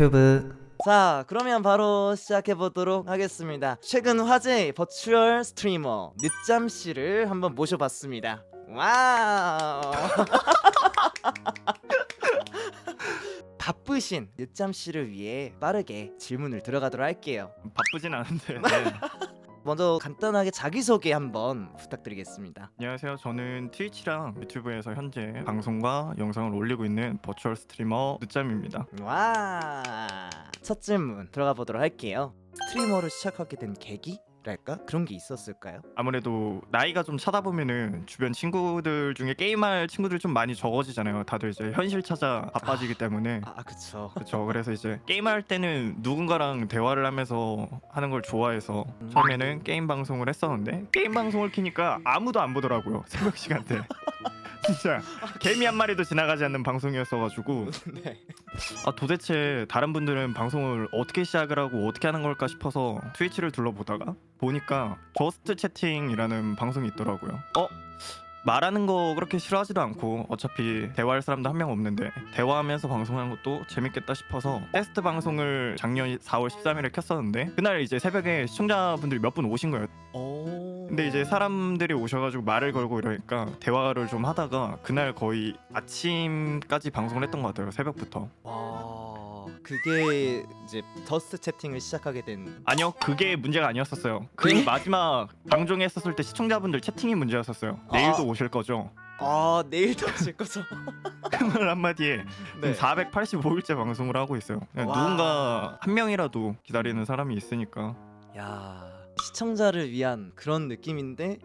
유튜브 자, 그러면 바로 시작해 보도록 하겠습니다. 최근 화제 버추얼 스트리머 늦잠 씨를 한번 모셔봤습니다. 와우. 바쁘신 늦잠 씨를 위해 빠르게 질문을 들어가도록 할게요. 바쁘진 않은데. 네. 먼저 간단하게 자기소개 한번 부탁드리겠습니다. 안녕하세요. 저는 트위치랑 유튜브에서 현재 방송과 영상을 올리고 있는 버추얼 스트리머 늦잠입니다. 와. 첫 질문 들어가 보도록 할게요. 스트리머를 시작하게 된 계기 랄까? 그런 게 있었을까요? 아무래도 나이가 좀 차다 보면은 주변 친구들 중에 게임할 친구들 좀 많이 적어지잖아요. 다들 이제 현실 찾아 바빠지기 때문에. 아, 그쵸. 그렇죠. 그래서 이제 게임할 때는 누군가랑 대화를 하면서 하는 걸 좋아해서 음. 처음에는 게임 방송을 했었는데 게임 방송을 키니까 아무도 안 보더라고요. 새벽 시간 대. 진짜 개미 한 마리도 지나가지 않는 방송이었어가지고 네. 아 도대체 다른 분들은 방송을 어떻게 시작을 하고 어떻게 하는 걸까 싶어서 트위치를 둘러보다가 보니까 저스트 채팅이라는 방송이 있더라고요. 어? 말하는 거 그렇게 싫어하지도 않고 어차피 대화할 사람도 한 명 없는데 대화하면서 방송하는 것도 재밌겠다 싶어서 테스트 방송을 작년 4월 13일에 켰었는데 그날 이제 새벽에 시청자분들이 몇 분 오신 거예요. 오. 근데 이제 사람들이 오셔가지고 말을 걸고 이러니까 대화를 좀 하다가 그날 거의 아침까지 방송을 했던 것 같아요. 새벽부터. 와. 그게 이제 더스트 채팅을 시작하게 된 아니요 그게 문제가 아니었었어요 그 네? 마지막 방송에 했었을 때 시청자분들 채팅이 문제였었어요 아. 내일도 오실 거죠 아, 내일도 하실 거죠? 그 말 한마디에 네. 지금 485일째 방송을 하고 있어요 그냥 와. 누군가 한 명이라도 기다리는 사람이 있으니까 야. 시청자를 위한 그런 느낌인데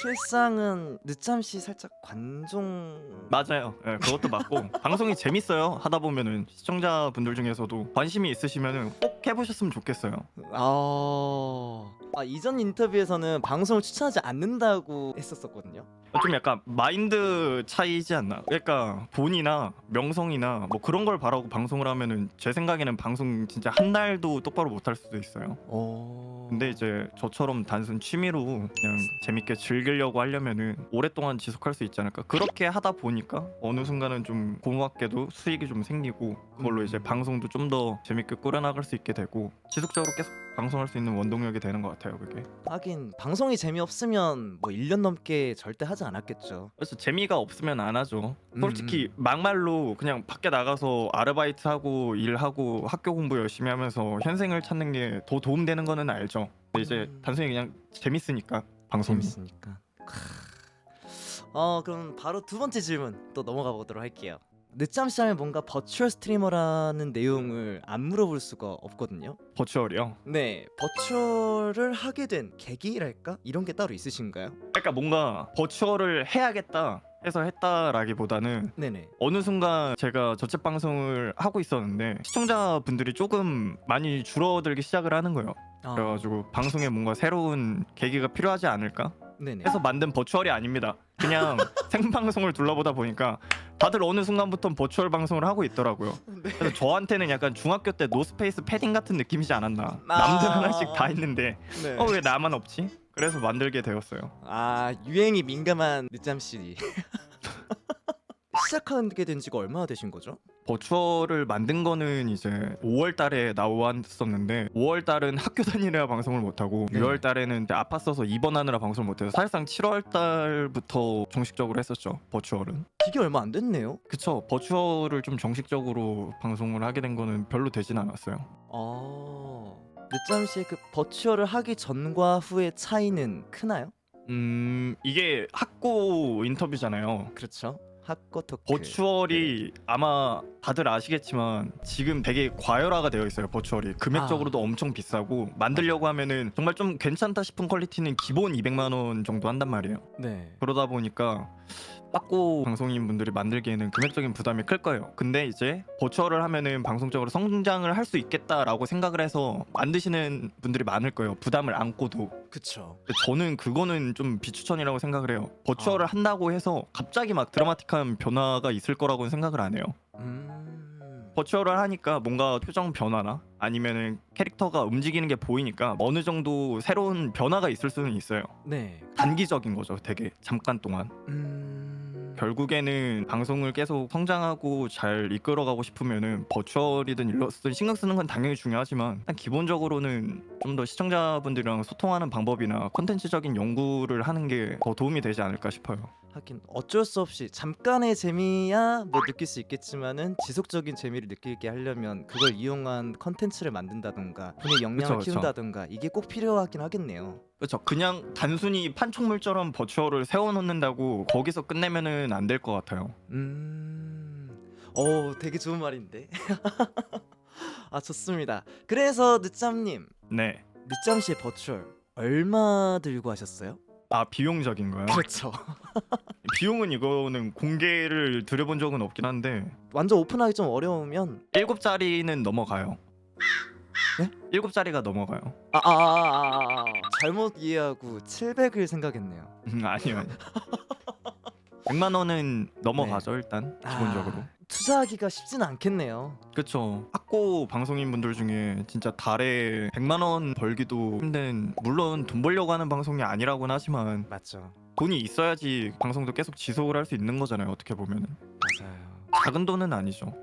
실상은 늦잠 씨 살짝 관종 맞아요. 예, 그것도 맞고 방송이 재밌어요. 하다 보면은 시청자분들 중에서도 관심이 있으시면은 꼭 해보셨으면 좋겠어요. 아... 아 이전 인터뷰에서는 방송을 추천하지 않는다고 했었었거든요. 좀 약간 마인드 차이지 않나? 그러니까 돈이나 명성이나 뭐 그런 걸 바라고 방송을 하면은 제 생각에는 방송 진짜 한 달도 똑바로 못 할 수도 있어요. 오... 근데 이제 저처럼 단순 취미로 그냥 재밌게 즐기려고 하려면은 오랫동안 지속할 수 있지 않을까? 그렇게 하다 보니까 어느 순간은 좀 고맙게도 수익이 좀 생기고 그걸로 이제 방송도 좀 더 재밌게 꾸려나갈 수 있게 되고 지속적으로 계속 방송할 수 있는 원동력이 되는 것 같아요 그게 하긴 방송이 재미없으면 뭐 1년 넘게 절대 하지 않았겠죠. 그래서 재미가 없으면 안 하죠 음, 솔직히 막말로 그냥 밖에 나가서 아르바이트 하고 일하고 학교 공부 열심히 하면서 현생을 찾는 게 더 도움되는 거는 알죠 근데 이제 음. 단순히 그냥 재밌으니까 방송이 재밌으니까. 어 그럼 바로 두 번째 질문 또 넘어가 보도록 할게요. 늦잠 씨 하면 뭔가 버추얼 스트리머라는 내용을 안 물어볼 수가 없거든요. 버추얼이요 네, 버추얼을 하게 된 계기랄까? 이런 게 따로 있으신가요? 그러니까 뭔가 버추얼을 해야겠다 해서 했다라기보다는 네네. 어느 순간 제가 저체 방송을 하고 있었는데 시청자분들이 조금 많이 줄어들기 시작을 하는 거예요. 아, 그래가지고 방송에 뭔가 새로운 계기가 필요하지 않을까 네네. 해서 만든 버추얼이 아닙니다. 그냥 생방송을 둘러보다 보니까 다들 어느 순간부터 버추얼 방송을 하고 있더라고요. 네. 그래서 저한테는 약간 중학교 때 노스페이스 패딩 같은 느낌이지 않았나. 아. 남들 하나씩 다 있는데 네. 어 왜 나만 없지? 그래서 만들게 되었어요. 아 유행이 민감한 늦잠 씨. 시작하게 된 지가 얼마나 되신 거죠? 버추얼을 만든 거는 이제 5월 달에 나왔었는데 5월 달은 학교 다니느라 방송을 못 하고 네. 6월 달에는 아팠어서 입원하느라 방송을 못 해서 사실상 7월 달부터 정식적으로 했었죠. 버추얼은. 기계 얼마 안 됐네요. 그쵸. 버추얼을 좀 정식적으로 방송을 하게 된 거는 별로 되진 않았어요. 아 늦잠 씨의 그 버추얼을 하기 전과 후의 차이는 크나요? 음 이게 학고 인터뷰잖아요. 그렇죠. 학고 토크. 버추얼이 아마 다들 아시겠지만 지금 되게 과열화가 되어 있어요 버추얼이 금액적으로도 엄청 비싸고 만들려고 하면은 정말 좀 괜찮다 싶은 퀄리티는 기본 200만 원 정도 한단 말이에요 네. 그러다 보니까 빠꾸 방송인 분들이 만들기에는 금액적인 부담이 클 거예요 근데 이제 버추얼을 하면은 방송적으로 성장을 할 수 있겠다라고 생각을 해서 만드시는 분들이 많을 거예요 부담을 안고도 그쵸. 근데 저는 그거는 좀 비추천이라고 생각을 해요 버추얼을 아. 한다고 해서 갑자기 막 드라마틱한 변화가 있을 거라고는 생각을 안 해요 음. 버추얼을 하니까 뭔가 표정 변화나 아니면은 캐릭터가 움직이는 게 보이니까 어느 정도 새로운 변화가 있을 수는 있어요. 네. 단기적인 거죠, 되게 잠깐 동안. 음. 결국에는 방송을 계속 성장하고 잘 이끌어가고 싶으면은 버추얼이든 일러스트든 신경 쓰는 건 당연히 중요하지만 일단 기본적으로는 좀 더 시청자분들이랑 소통하는 방법이나 콘텐츠적인 연구를 하는 게 더 도움이 되지 않을까 싶어요. 하긴 어쩔 수 없이 잠깐의 재미야 뭐 느낄 수 있겠지만은 지속적인 재미를 느끼게 하려면 그걸 이용한 컨텐츠를 만든다던가 본인 역량을 그쵸, 그쵸. 키운다던가 이게 꼭 필요하긴 하겠네요. 그렇죠. 그냥 단순히 판촉물처럼 버추얼을 세워놓는다고 거기서 끝내면은 안 될 것 같아요. 음, 어, 되게 좋은 말인데. 아 좋습니다. 그래서 늦잠님, 네. 늦잠 씨의 버추얼 얼마 들고 하셨어요? 아 비용적인가요? 그렇죠. 비용은 이거는 공개를 드려본 적은 없긴 한데 완전 오픈하기 좀 어려우면 일곱 자리는 넘어가요. 네? 일곱 자리가 넘어가요. 아, 아, 아, 아, 아. 잘못 이해하고 700을 생각했네요. 음, 아니요. 아니요. 100만 원은 넘어가죠 일단 기본적으로. 아, 투자하기가 쉽지는 않겠네요. 그렇죠. 학고 방송인 분들 중에 진짜 달에 100만 원 벌기도 힘든 물론 돈 벌려고 하는 방송이 아니라고는 하지만 맞죠. 돈이 있어야지 방송도 계속 지속을 할 수 있는 거잖아요. 어떻게 보면은 맞아요. 작은 돈은 아니죠.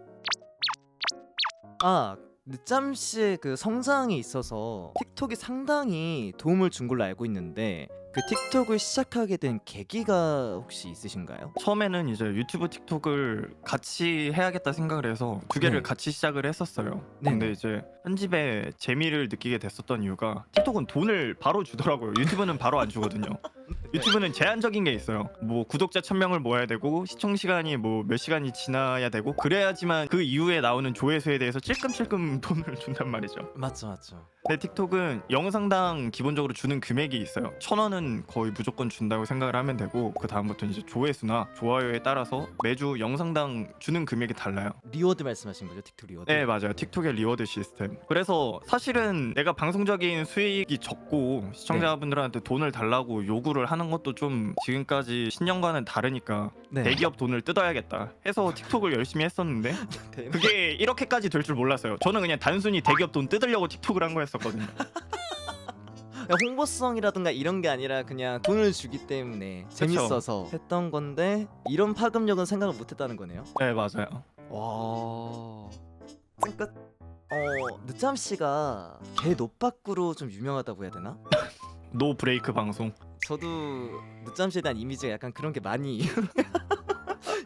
아 늦잠 씨의 그 성장에 있어서 틱톡이 상당히 도움을 준 걸로 알고 있는데 그 틱톡을 시작하게 된 계기가 혹시 있으신가요? 처음에는 이제 유튜브 틱톡을 같이 해야겠다 생각을 해서 두 개를 네. 같이 시작을 했었어요. 네. 근데 이제 편집에 재미를 느끼게 됐었던 이유가 틱톡은 돈을 바로 주더라고요. 유튜브는 바로 안 주거든요. 유튜브는 제한적인 게 있어요. 뭐 구독자 1000명을 모아야 되고 시청 시간이 뭐 몇 시간이 지나야 되고 그래야지만 그 이후에 나오는 조회수에 대해서 찔끔찔끔 돈을 준단 말이죠. 맞죠, 맞죠. 근데 틱톡은 영상당 기본적으로 주는 금액이 있어요. 천 원은 거의 무조건 준다고 생각을 하면 되고 그 다음부터 이제 조회수나 좋아요에 따라서 매주 영상당 주는 금액이 달라요. 리워드 말씀하신 거죠, 틱톡 리워드? 네 맞아요. 틱톡의 리워드 시스템. 그래서 사실은 내가 방송적인 수익이 적고 시청자분들한테 돈을 달라고 요구를 하는 것도 좀 지금까지 신년과는 다르니까 네. 대기업 돈을 뜯어야겠다 해서 틱톡을 열심히 했었는데 대- 그게 이렇게까지 될 줄 몰랐어요. 저는 그냥 단순히 대기업 돈 뜯으려고 틱톡을 한 거였었거든요. 그냥 홍보성이라든가 이런 게 아니라 그냥 돈을 주기 때문에 재밌어서 했던 건데 이런 파급력은 생각을 못 했다는 거네요. 네 맞아요. 와. 끝. 어 늦잠 씨가 개 노빠꾸로 좀 유명하다고 해야 되나? 노 브레이크 방송. 저도 늦잠 씨에 대한 이미지가 약간 그런 게 많이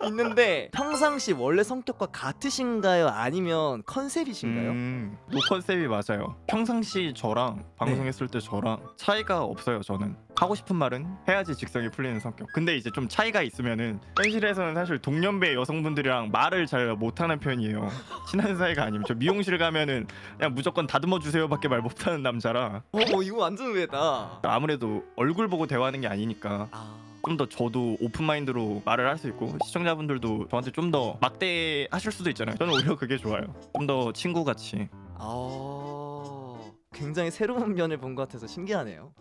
있는데 평상시 원래 성격과 같으신가요? 아니면 컨셉이신가요? 음, 노 컨셉이 맞아요. 평상시 저랑 방송했을 때 저랑 차이가 없어요. 저는 하고 싶은 말은 해야지 직성이 풀리는 성격. 근데 이제 좀 차이가 있으면은 현실에서는 사실 동년배 여성분들이랑 말을 잘 못하는 편이에요. 친한 사이가 아니면 저 미용실 가면은 그냥 무조건 다듬어 주세요밖에 말 못하는 남자라 어, 어 이거 완전 의외다. 아무래도 얼굴 보고 대화하는 게 아니니까 아. 좀 더 저도 오픈 마인드로 말을 할 수 있고 시청자분들도 저한테 좀 더 막대하실 수도 있잖아요. 저는 오히려 그게 좋아요. 좀 더 친구 같이. 아. 굉장히 새로운 면을 본 것 같아서 신기하네요.